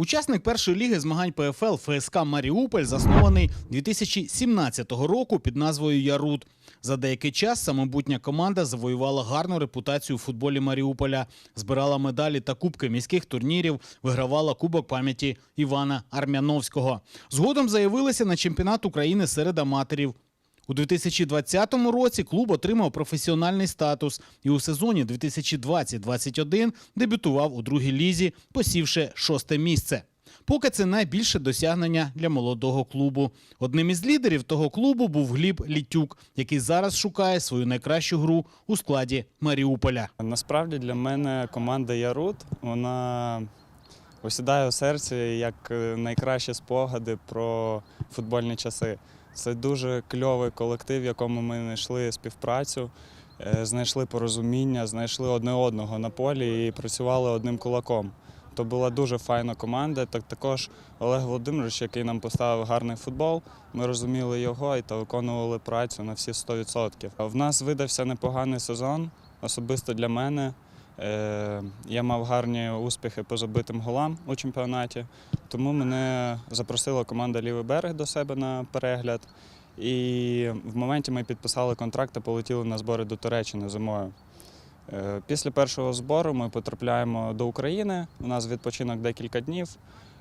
Учасник першої ліги змагань ПФЛ ФСК Маріуполь заснований 2017 року під назвою Ярут. За деякий час самобутня команда завоювала гарну репутацію у футболі Маріуполя, збирала медалі та кубки міських турнірів, вигравала кубок пам'яті Івана Армяновського. Згодом заявилися на чемпіонат України серед аматорів. У 2020 році клуб отримав професіональний статус і у сезоні 2020-21 дебютував у другій лізі, посівши шосте місце. Поки це найбільше досягнення для молодого клубу. Одним із лідерів того клубу був Гліб Літюк, який зараз шукає свою найкращу гру у складі Маріуполя. Насправді для мене команда Ярут вона осідає у серці як найкращі спогади про футбольні часи. Це дуже кльовий колектив, в якому ми знайшли співпрацю, е, знайшли порозуміння, знайшли одне одного на полі і працювали одним кулаком. То була дуже файна команда. Так також Олег Володимирович, який нам поставив гарний футбол. Ми розуміли його і та виконували працю на всі 100%. В нас видався непоганий сезон, особисто для мене. Е, Я мав гарні успіхи по забитим голам у чемпіонаті, тому мене запросила команда Лівий берег до себе на перегляд. І в моменті ми підписали контракт та полетіли на збори до Туреччини зимою. Е, Після першого збору ми потрапляємо до України. У нас відпочинок декілька днів,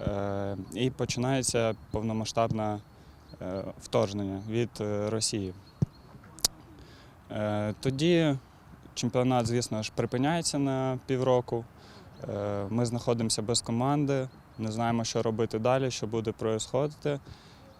е, і починається повномасштабне вторгнення від Росії. Тоді чемпіонат, звісно ж, припиняється на півроку. Е, Ми знаходимося без команди, не знаємо, що робити далі, що буде відбуватися.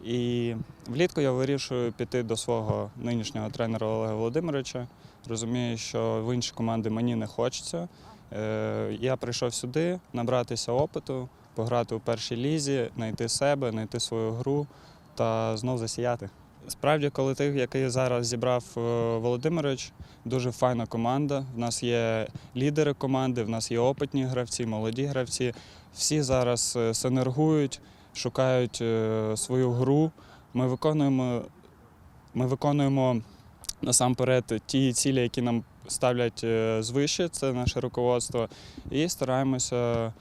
І влітку я вирішую піти до свого нинішнього тренера Олега Володимировича. Розумію, що в інші команди мені не хочеться. Е, Я прийшов сюди набратися опиту, пограти у першій лізі, знайти себе, знайти свою гру та знов засіяти. Справді, колектив, який зараз зібрав е, Володимирович, дуже файна команда. В нас є лідери команди, в нас є опитні гравці, молоді гравці. Всі зараз е, синергують, шукають е, свою гру. Ми виконуємо, ми виконуємо насамперед ті цілі, які нам ставлять звище, це наше руководство, і стараємося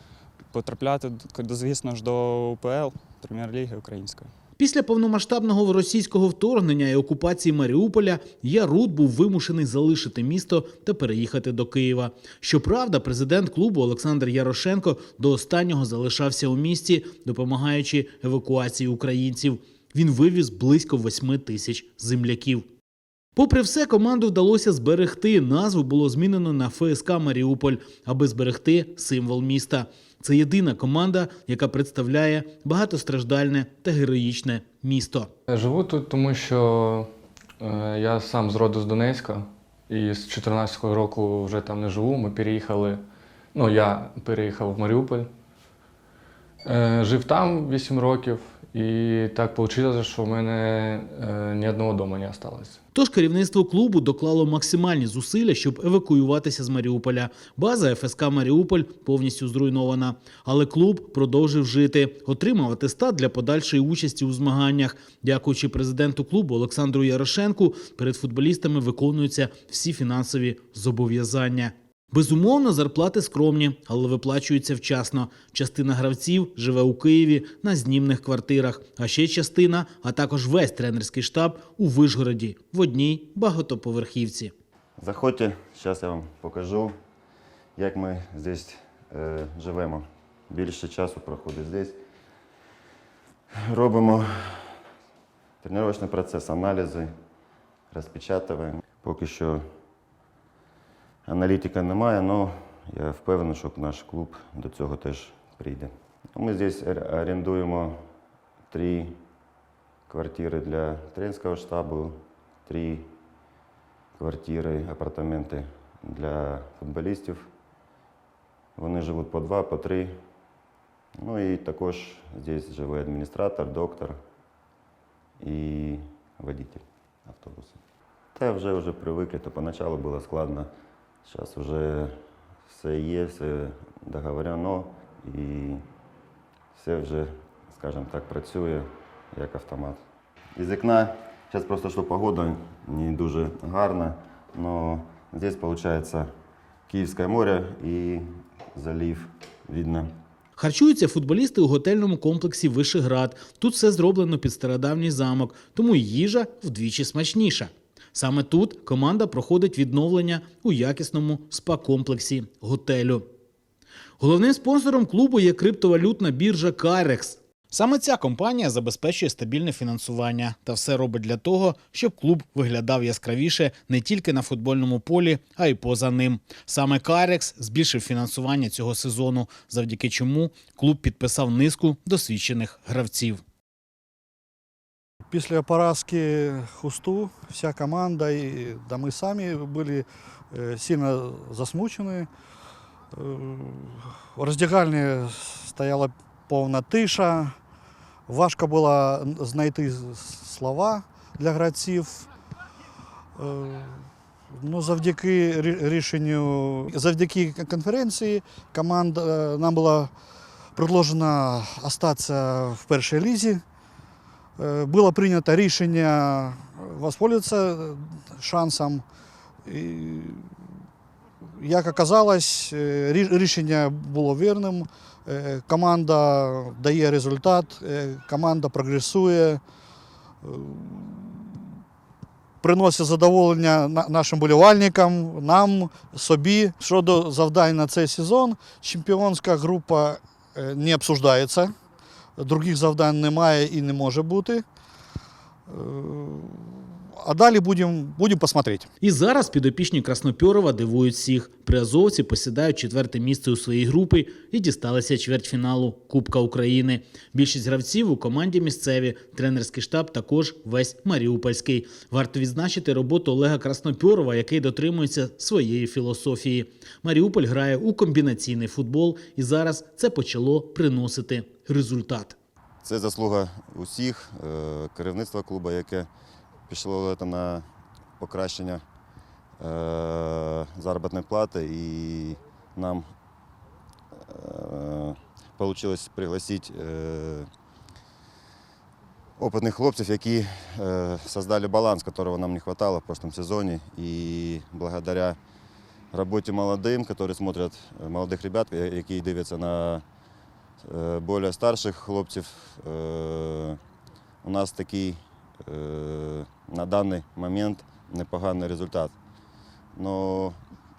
потрапляти, звісно ж, до УПЛ, прем'єр-ліги української. Після повномасштабного російського вторгнення і окупації Маріуполя Ярут був вимушений залишити місто та переїхати до Києва. Щоправда, президент клубу Олександр Ярошенко до останнього залишався у місті, допомагаючи евакуації українців. Він вивіз близько 8 тисяч земляків. Попри все, команду вдалося зберегти. Назву було змінено на ФСК Маріуполь, аби зберегти символ міста. Це єдина команда, яка представляє багатостраждальне та героїчне місто. Живу тут, тому що е, я сам з роду з Донецька і з 2014 року вже там не живу. Ми переїхали. Ну, я переїхав в Маріуполь. Е, жив там 8 років, і так вийшло, що в мене е, ні одного дому не залишилось. Тож керівництво клубу доклало максимальні зусилля, щоб евакуюватися з Маріуполя. База ФСК Маріуполь повністю зруйнована. Але клуб продовжив жити, отримав атестат для подальшої участі у змаганнях. Дякуючи президенту клубу Олександру Ярошенку, перед футболістами виконуються всі фінансові зобов'язання. Безумовно, зарплати скромні, але виплачуються вчасно. Частина гравців живе у Києві на знімних квартирах, а ще частина, а також весь тренерський штаб у Вишгороді в одній багатоповерхівці. Заходьте, зараз я вам покажу, як ми здесь е, живемо. Більше часу проходить здесь. Робимо тренувальний процес, аналізи, розпечатуємо. Поки що аналітика немає, але я впевнений, що наш клуб до цього теж прийде. Ми здесь орендуємо три квартири для тренерського штабу, три квартири, апартаменти для футболістів. Вони живуть по два, по три. Ну і також здесь живе адміністратор, доктор і водитель автобуса. Та вже вже привикли, то поначалу було складно. Зараз вже все є, все договорено і все вже, скажімо так, працює як автомат. Із вікна Сейчас просто что погода не дуже гарна, но здесь получается Киевское море и залив видно. Харчуються футболісти у готельному комплексі Вишеград. Тут все зроблено під стародавній замок, тому їжа вдвічі смачніша. Саме тут команда проходить відновлення у якісному спа-комплексі готелю. Головним спонсором клубу є криптовалютна біржа Карекс. Саме ця компанія забезпечує стабільне фінансування та все робить для того, щоб клуб виглядав яскравіше не тільки на футбольному полі, а й поза ним. Саме Карекс збільшив фінансування цього сезону, завдяки чому клуб підписав низку досвідчених гравців. Після поразки Хусту вся команда, і да ми самі були е, сильно засмучені. Е, В роздягальні стояла повна тиша. Важко було знайти слова для гравців. Е, Ну, завдяки рішенню, завдяки конференції команда нам було предложено остатися в першій лізі. Е, Було прийнято рішення воспользуватися шансом. І, як оказалось, рі- рішення було вірним. Команда дає результат, команда прогресує, приносить задоволення нашим болівальникам, нам, собі. Щодо завдань на цей сезон, чемпіонська група не обсуждається. Других завдань немає і не може бути. А далі будемо будем посмотреть. І зараз підопічні Краснопьорова дивують всіх. Приазовці посідають четверте місце у своїй групі і дісталися чвертьфіналу Кубка України. Більшість гравців у команді місцеві, тренерський штаб також весь маріупольський. Варто відзначити роботу Олега Краснопьорова, який дотримується своєї філософії. Маріуполь грає у комбінаційний футбол, і зараз це почало приносити результат. Це заслуга усіх, е, керівництва клубу, яке пішло там на покращення е, заробітної плати і нам вийшло пригласити е, опытных хлопців, які е, создали баланс, которого нам не хватало в прошлом сезоне. І благодаря роботі молодим, які смотрять е, молодих ребят, я- які дивляться на е, більш старших хлопців. е, У нас такий е, на даний момент непоганий результат. Но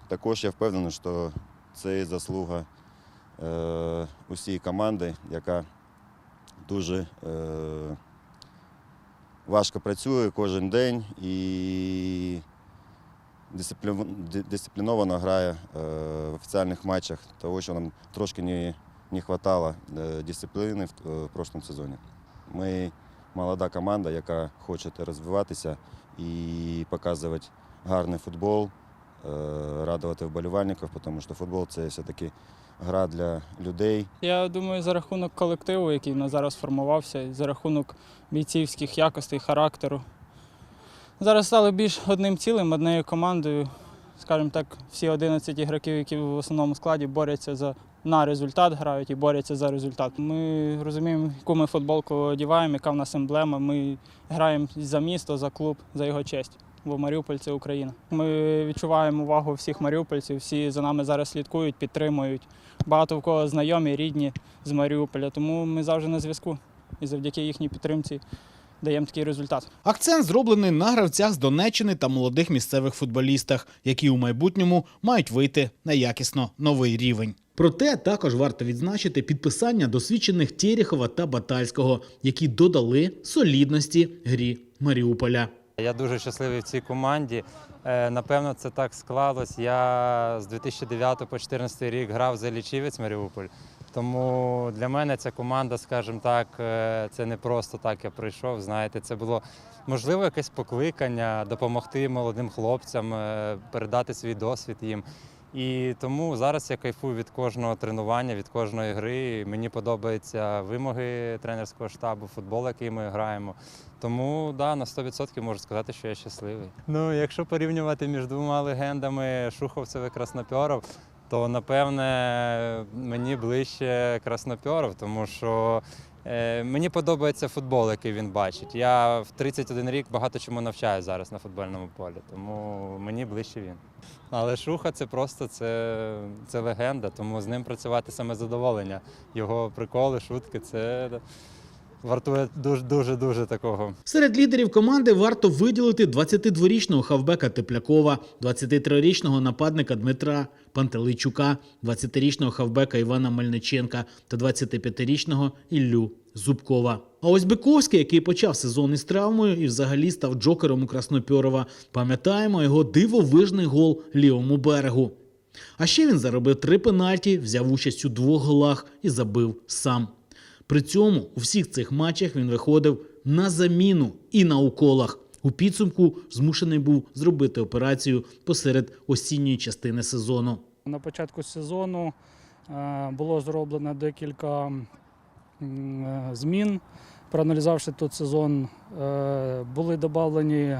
також я впевнений, що це заслуга е, усієї команди, яка дуже е, важко працює кожен день і дисципліновано грає е, в офіціальних матчах, того, що нам трошки не, вистачало е, дисципліни в прошлому сезоні. Ми молода команда, яка хоче розвиватися і показувати гарний футбол, е, радувати вболівальників, тому що футбол це все-таки гра для людей. Я думаю, за рахунок колективу, який в нас зараз сформувався, і за рахунок бійцівських якостей, характеру. Зараз стали більш одним цілим, однією командою. Скажімо так, всі 11 ігроків, які в основному складі борються за, на результат, грають і борються за результат. Ми розуміємо, яку ми футболку одягаємо, яка в нас емблема. Ми граємо за місто, за клуб, за його честь. Бо Маріуполь це Україна. Ми відчуваємо увагу всіх маріупольців, всі за нами зараз слідкують, підтримують багато в кого знайомі, рідні з Маріуполя, тому ми завжди на зв'язку. І завдяки їхній підтримці даємо такий результат. Акцент зроблений на гравцях з Донеччини та молодих місцевих футболістах, які у майбутньому мають вийти на якісно новий рівень. Проте також варто відзначити підписання досвідчених Тєріхова та Батальського, які додали солідності грі Маріуполя. Я дуже щасливий в цій команді. Е, Напевно, це так склалось. Я з 2009 по 2014 рік грав за Лічівець Маріуполь. Тому для мене ця команда, скажімо так, е, це не просто так я прийшов. Знаєте, це було можливо якесь покликання, допомогти молодим хлопцям, е, передати свій досвід їм. І тому зараз я кайфую від кожного тренування, від кожної гри. Мені подобаються вимоги тренерського штабу, футбол, який ми граємо. Тому да, на 100% можу сказати, що я щасливий. Ну, якщо порівнювати між двома легендами Шуховцев і Краснопьоров, то напевне мені ближче Краснопьоров, тому що Е, Мені подобається футбол, який він бачить. Я в 31 рік багато чому навчаю зараз на футбольному полі, тому мені ближче він. Але Шуха це просто це, це легенда, тому з ним працювати саме задоволення. Його приколи, шутки це вартує дуже дуже дуже такого. Серед лідерів команди варто виділити 22-річного хавбека Теплякова, 23-річного нападника Дмитра Пантелейчука, 20-річного хавбека Івана Мельниченка та 25-річного Іллю Зубкова. А ось Биковський, який почав сезон із травмою і взагалі став джокером у Краснопьорова, пам'ятаємо його дивовижний гол лівому берегу. А ще він заробив три пенальті, взяв участь у двох голах і забив сам. При цьому у всіх цих матчах він виходив на заміну і на уколах. У підсумку змушений був зробити операцію посеред осінньої частини сезону. На початку сезону е, було зроблено декілька е, змін. Проаналізувавши той сезон, е, були додавлені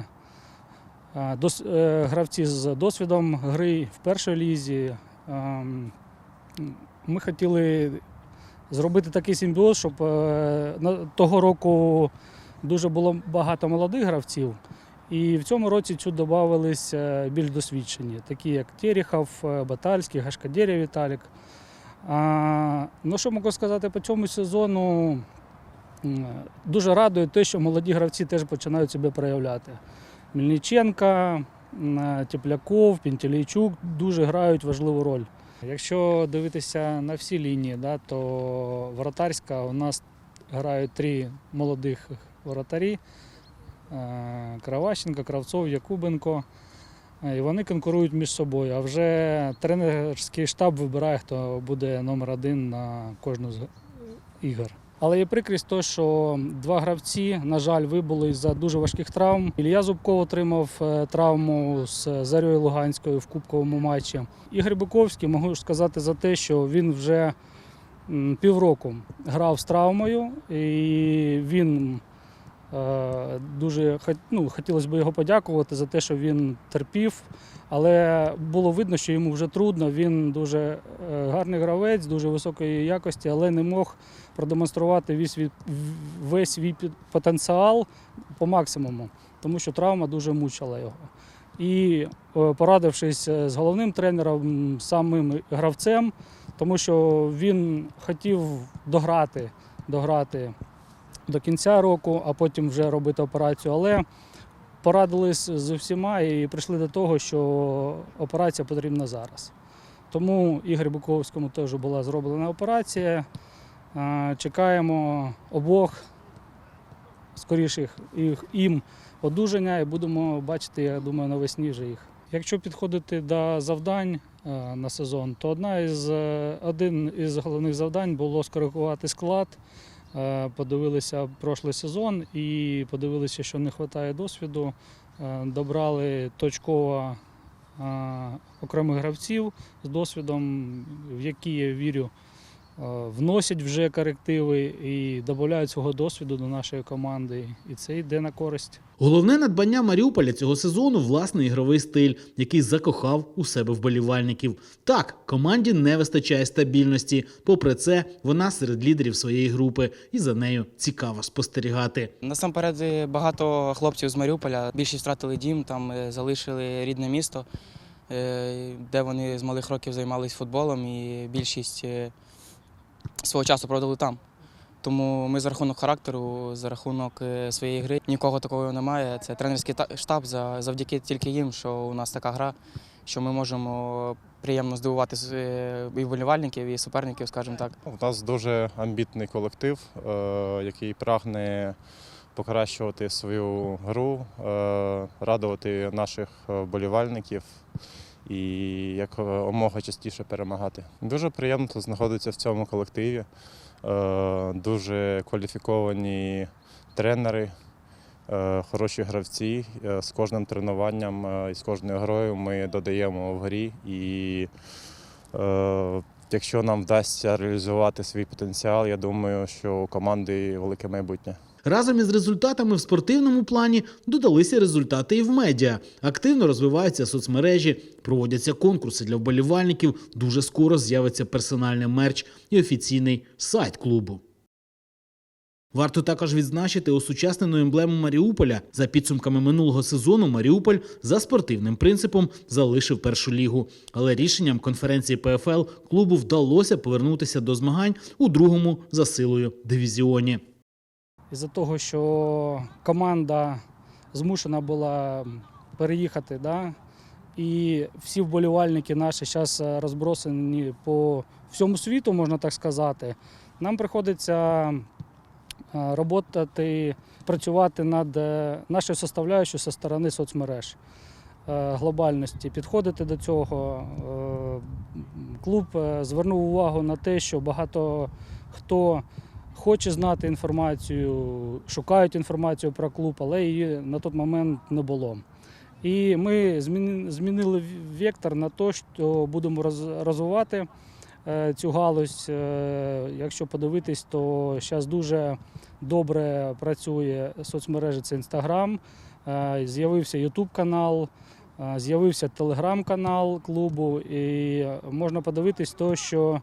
гравці з досвідом гри в першій лізі. Ем, Ми хотіли зробити такий симбіоз, щоб е, того року дуже було багато молодих гравців. І в цьому році сюди додавались е, більш досвідчені, такі як Терехов, е, Батальський, Гашкадєря Віталік. А, ну, що можу сказати по цьому сезону? Дуже радує те, що молоді гравці теж починають себе проявляти. Мельниченка, Тепляков, Пінтелейчук дуже грають важливу роль. Якщо дивитися на всі лінії, да, то воротарська у нас грають три молодих воротарі. Е, Краващенко, Кравцов, Якубенко. Е, І вони конкурують між собою. А вже тренерський штаб вибирає, хто буде номер один на кожну з ігор. Але є прикрість, то, що два гравці, на жаль, вибули за дуже важких травм. Ілья Зубков отримав е, травму з Зарєю Луганською в кубковому матчі. Ігор Буковський можу сказати за те, що він вже півроку грав з травмою, і він Дуже ну, хотілося б його подякувати за те, що він терпів, але було видно, що йому вже трудно. Він дуже е, гарний гравець, дуже високої якості, але не мог продемонструвати весь, свій- весь свій потенціал по максимуму, тому що травма дуже мучила його. І е, порадившись е, з головним тренером, самим гравцем, тому що він хотів дограти, дограти до кінця року, а потім вже робити операцію. Але порадились з усіма і прийшли до того, що операція потрібна зараз. Тому Ігорю Буковському теж була зроблена операція. Чекаємо обох скоріших їм одужання і будемо бачити, я думаю, навесні вже їх. Якщо підходити до завдань на сезон, то одна із, е, один із головних завдань було скоригувати склад. Е, Подивилися прошлий сезон і подивилися, що не вистачає досвіду. Е, Добрали точково е, окремих гравців з досвідом, в які я вірю, вносять вже корективи і додають свого досвіду до нашої команди. І це йде на користь. Головне надбання Маріуполя цього сезону власний ігровий стиль, який закохав у себе вболівальників. Так, команді не вистачає стабільності. Попри це, вона серед лідерів своєї групи, і за нею цікаво спостерігати. Насамперед е, багато хлопців з Маріуполя. Більшість втратили дім, там е, залишили рідне місто, е, де вони з малих років займалися футболом, і більшість е, свого часу проводили там. Тому ми за рахунок характеру, за рахунок е, своєї гри нікого такого немає. Це тренерський штаб за- завдяки тільки їм, що у нас така гра, що ми можемо приємно здивувати е, і вболівальників, і суперників, скажімо так. У нас дуже амбітний колектив, е, який прагне покращувати свою гру, радувати наших вболівальників і як е, частіше перемагати. Дуже приємно тут знаходитися в цьому колективі. Е, Дуже кваліфіковані тренери, е, хороші гравці. З кожним тренуванням і з кожною грою ми додаємо в грі і Якщо нам вдасться реалізувати свій потенціал, я думаю, що у команди велике майбутнє. Разом із результатами в спортивному плані додалися результати і в медіа. Активно розвиваються соцмережі, проводяться конкурси для вболівальників. Дуже скоро з'явиться персональний мерч і офіційний сайт клубу. Варто також відзначити осучаснену емблему Маріуполя. За підсумками минулого сезону Маріуполь за спортивним принципом залишив першу лігу. Але рішенням конференції ПФЛ клубу вдалося повернутися до змагань у другому за силою дивізіоні. Із-за того, що команда змушена була переїхати, да? і всі вболівальники наші зараз розбросані по всьому світу, можна так сказати. Нам приходиться е, роботати, працювати над е, нашою составляючою зі сторони соцмереж е, глобальності, підходити до цього. Е, Клуб е, звернув увагу на те, що багато хто хоче знати інформацію, шукають інформацію про клуб, але її на той момент не було. І ми змінили вектор на те, що будемо розвивати е, цю галузь. Е, Якщо подивитись, то зараз дуже добре працює соцмережі, це Інстаграм, е, з'явився Ютуб канал. З'явився телеграм-канал клубу, і можна подивитись, то, що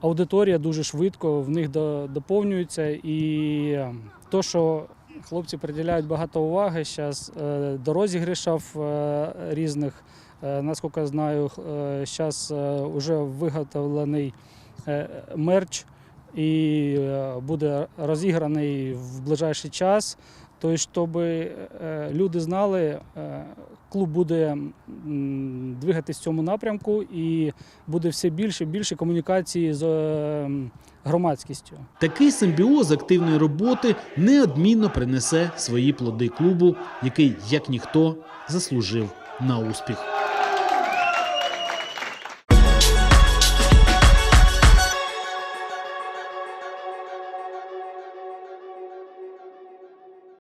аудиторія дуже швидко в них доповнюється. І то, що хлопці приділяють багато уваги зараз до розіграшів е, різних. Е, Наскільки знаю, зараз вже виготовлений е, мерч і е, буде розіграний в ближайший час. Тобто, щоб е, люди знали, е, клуб буде двигатись в цьому напрямку і буде все більше і більше комунікації з е, громадськістю. Такий симбіоз активної роботи неодмінно принесе свої плоди клубу, який, як ніхто, заслужив на успіх.